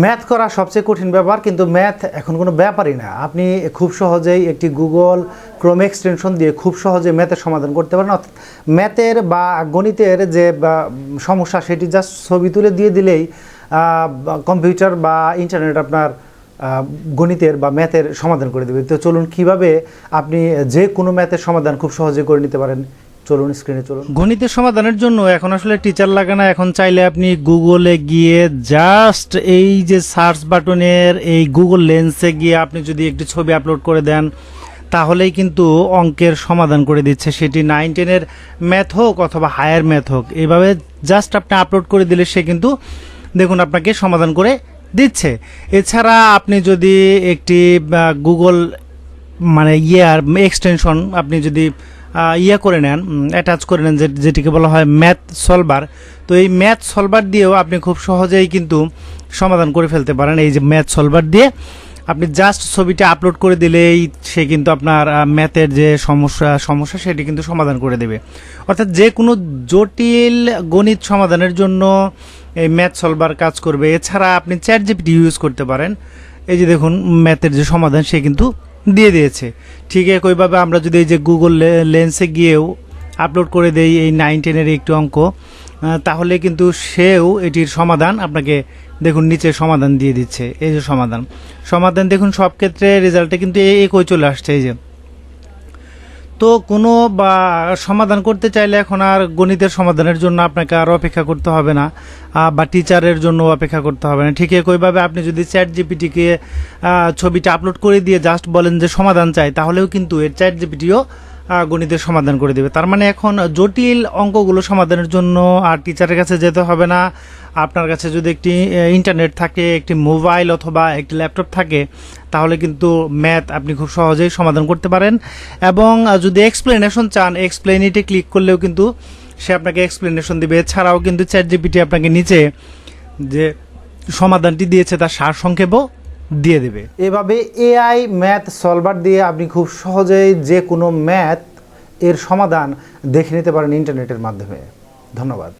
Math করা সবচেয়ে কঠিন ব্যাপার, কিন্তু ম্যাথ এখন কোনো ব্যাপারই না। আপনি খুব সহজেই একটি গুগল ক্রোম এক্সটেনশন দিয়ে খুব সহজে ম্যাথের সমাধান করতে পারেন। অর্থাৎ ম্যাথের বা গণিতের যে সমস্যা, সেটি জাস্ট ছবি তুলে দিয়ে দিলেই কম্পিউটার বা ইন্টারনেট আপনার গণিতের বা ম্যাথের সমাধান করে দেবে। তো চলুন কীভাবে আপনি যে কোনো ম্যাথের সমাধান খুব সহজে করে নিতে পারেন। চলুন স্ক্রিনে চলুন। গণিতের সমাধানের জন্য এখন আসলে টিচার লাগে না, এখন চাইলে আপনি গুগলে গিয়ে জাস্ট এই যে সার্চ বাটনের এই গুগল লেন্সে গিয়ে আপনি যদি একটি ছবি আপলোড করে দেন, তাহলেই কিন্তু অঙ্কের সমাধান করে দিচ্ছে। সেটি নাইন টেনের ম্যাথ হোক অথবা হায়ার ম্যাথ হোক এইভাবে জাস্ট আপনি আপলোড করে দিলে সে কিন্তু দেখুন আপনাকে সমাধান করে দিচ্ছে। এছাড়া আপনি যদি একটি গুগল মানে ইয়ার এক্সটেনশন আপনি যদি ইয়ে করে নেন অ্যাটাচ করে নেন যেটিকে বলা হয় ম্যাথ সলভার তো এই ম্যাথ সলভার দিয়েও আপনি খুব সহজেই কিন্তু সমাধান করে ফেলতে পারেন এই যে ম্যাথ সলভার দিয়ে। আপনি জাস্ট ছবিটা আপলোড করে দিলেই সে কিন্তু আপনার ম্যাথের যে সমস্যা সমস্যা সেটি কিন্তু সমাধান করে দেবে। অর্থাৎ যে কোনো জটিল গণিত সমাধানের জন্য এই ম্যাথ সলভার কাজ করবে। এছাড়া আপনি চ্যাট জিপিটি ইউজ করতে পারেন। এই যে দেখুন ম্যাথের যে সমাধান সে কিন্তু দিয়ে দিয়েছে। ঠিক একইভাবে আমরা যদি এই যে গুগল লেন্সে গিয়েও আপলোড করে দেই এই নাইন টেনের একটি অঙ্ক তাহলে কিন্তু সেও এটির সমাধান আপনাকে দেখুন নিচে সমাধান দিয়ে দিচ্ছে। এই যে সমাধান। সমাধান দেখুন সব ক্ষেত্রে রেজাল্টে কিন্তু এই একই চলে আসছে। এই যে তো কোনো বা সমাধান করতে চাইলে এখন আর গণিতের সমাধানের জন্য আপনাকে আর অপেক্ষা করতে হবে না বা টিচারের জন্য অপেক্ষা করতে হবে না। ঠিক একইভাবে আপনি যদি চ্যাট জিপিটিকে ছবিটা আপলোড করে দিয়ে জাস্ট বলেন যে সমাধান চাই, তাহলেও কিন্তু এর চ্যাট জিপিটিও গণিতের সমাধান করে দেবে। তার মানে এখন জটিল অঙ্কগুলো সমাধানের জন্য আর টিচারের কাছে যেতে হবে না আপনার কাছে যদি একটি ইন্টারনেট থাকে, একটি মোবাইল অথবা একটি ল্যাপটপ থাকে, তাহলে কিন্তু ম্যাথ আপনি খুব সহজেই সমাধান করতে পারেন। এবং যদি এক্সপ্লেনেশন চান এক্সপ্লেনিটে ক্লিক করলেও কিন্তু সে আপনাকে এক্সপ্লেনেশন দিবে। এছাড়াও কিন্তু চ্যাট জিপিটি আপনাকে নিচে যে সমাধানটি দিয়েছে, তার সার সংক্ষেপও দিয়ে দেবে। এভাবে এআই ম্যাথ সলভার দিয়ে আপনি খুব সহজেই যে কোনো ম্যাথ এর সমাধান দেখে নিতে পারেন ইন্টারনেটের মাধ্যমে। ধন্যবাদ।